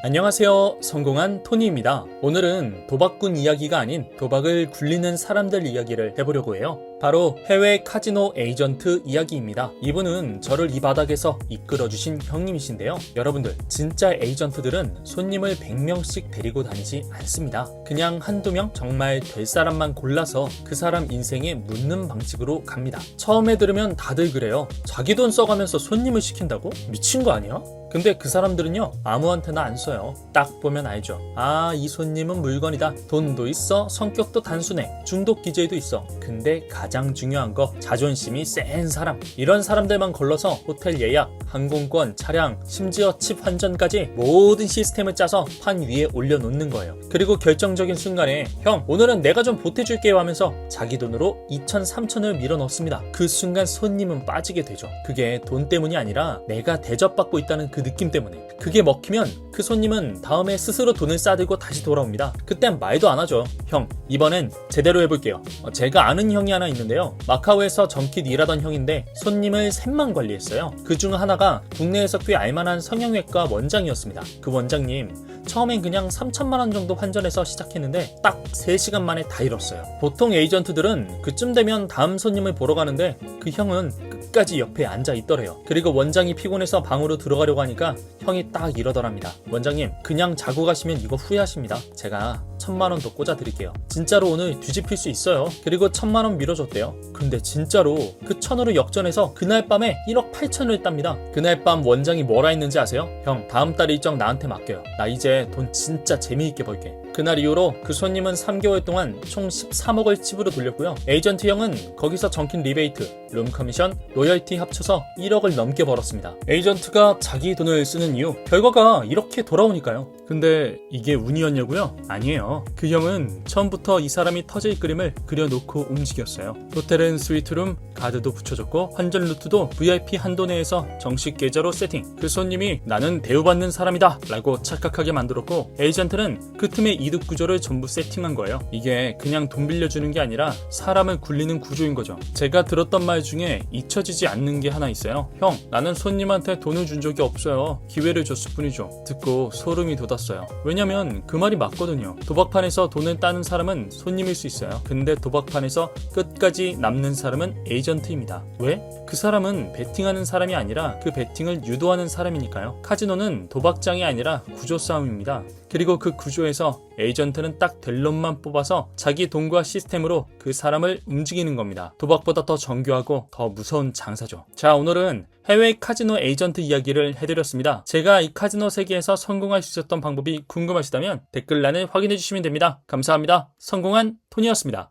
안녕하세요. 성공한 토니입니다. 오늘은 도박꾼 이야기가 아닌 도박을 굴리는 사람들 이야기를 해보려고 해요. 바로 해외 카지노 에이전트 이야기입니다. 이분은 저를 이 바닥에서 이끌어주신 형님이신데요. 여러분들, 진짜 에이전트들은 손님을 100명씩 데리고 다니지 않습니다. 그냥 한두 명 정말 될 사람만 골라서 그 사람 인생에 묻는 방식으로 갑니다. 처음에 들으면 다들 그래요. 자기 돈 써가면서 손님을 시킨다고? 미친 거 아니야? 근데 그 사람들은요 아무한테나 안 써요. 딱 보면 알죠. 아 이 손님은 물건이다. 돈도 있어. 성격도 단순해. 중독 기제도 있어. 근데 가장 중요한 거 자존심이 센 사람. 이런 사람들만 걸러서 호텔 예약 항공권 차량 심지어 칩 환전까지 모든 시스템을 짜서 판 위에 올려놓는 거예요. 그리고 결정적인 순간에 형 오늘은 내가 좀 보태줄게요. 하면서 자기 돈으로 2천 3천을 밀어 넣습니다. 그 순간 손님은 빠지게 되죠. 그게 돈 때문이 아니라 내가 대접받고 있다는 그 느낌 때문에. 그게 먹히면 그 손님은 다음에 스스로 돈을 싸들고 다시 돌아옵니다. 그땐 말도 안 하죠. 형 이번엔 제대로 해볼게요. 어, 제가 아는 형이 하나 있는데요. 마카오에서 정킷 일하던 형인데 손님을 셋만 관리했어요. 그 중 하나가 국내에서 꽤 알만한 성형외과 원장이었습니다. 그 원장님 처음엔 그냥 3천만 원 정도 환전해서 시작했는데 딱 3시간 만에 다 잃었어요. 보통 에이전트들은 그쯤 되면 다음 손님을 보러 가는데 그 형은 끝까지 옆에 앉아 있더래요. 그리고 원장이 피곤해서 방으로 들어가려고 하니까 형이 딱 이러더랍니다. 원장님, 그냥 자고 가시면 이거 후회하십니다. 제가 천만 원 더 꽂아 드릴게요. 진짜로 오늘 뒤집힐 수 있어요. 그리고 천만 원 밀어줬대요. 근데 진짜로 그 천으로 역전해서 그날 밤에 1억 8천을 했답니다. 그날 밤 원장이 뭐라 했는지 아세요? 형, 다음 달 일정 나한테 맡겨요. 나 이제 돈 진짜 재미있게 벌게. 그날 이후로 그 손님은 3개월 동안 총 13억을 집으로 돌렸고요. 에이전트 형은 거기서 정킨 리베이트, 룸 커미션, 로열티 합쳐서 1억을 넘게 벌었습니다. 에이전트가 자기 돈을 쓰는 이유, 결과가 이렇게 돌아오니까요. 근데 이게 운이었냐고요? 아니에요. 그 형은 처음부터 이 사람이 터질 그림을 그려놓고 움직였어요. 호텔은 스위트룸, 가드도 붙여줬고 환전 루트도 VIP 한도 내에서 정식 계좌로 세팅. 그 손님이 나는 대우받는 사람이다 라고 착각하게 만들었고 에이전트는 그 틈에 이득 구조를 전부 세팅한 거예요. 이게 그냥 돈 빌려주는 게 아니라 사람을 굴리는 구조인 거죠. 제가 들었던 말 중에 잊혀지지 않는 게 하나 있어요. 형, 나는 손님한테 돈을 준 적이 없어요. 기회를 줬을 뿐이죠. 듣고 소름이 돋았어요. 왜냐면 그 말이 맞거든요. 도박판에서 돈을 따는 사람은 손님일 수 있어요. 근데 도박판에서 끝까지 남는 사람은 에이전트 입니다. 왜? 그 사람은 베팅하는 사람이 아니라 그 베팅을 유도하는 사람이니까요. 카지노는 도박장이 아니라 구조 싸움입니다. 그리고 그 구조에서 에이전트는 딱 될 놈만 뽑아서 자기 돈과 시스템으로 그 사람을 움직이는 겁니다. 도박보다 더 정교하고 더 무서운 장사죠. 자, 오늘은 해외 카지노 에이전트 이야기를 해드렸습니다. 제가 이 카지노 세계에서 성공할 수 있었던 방법이 궁금하시다면 댓글란을 확인해 주시면 됩니다. 감사합니다. 성공한 톤이었습니다.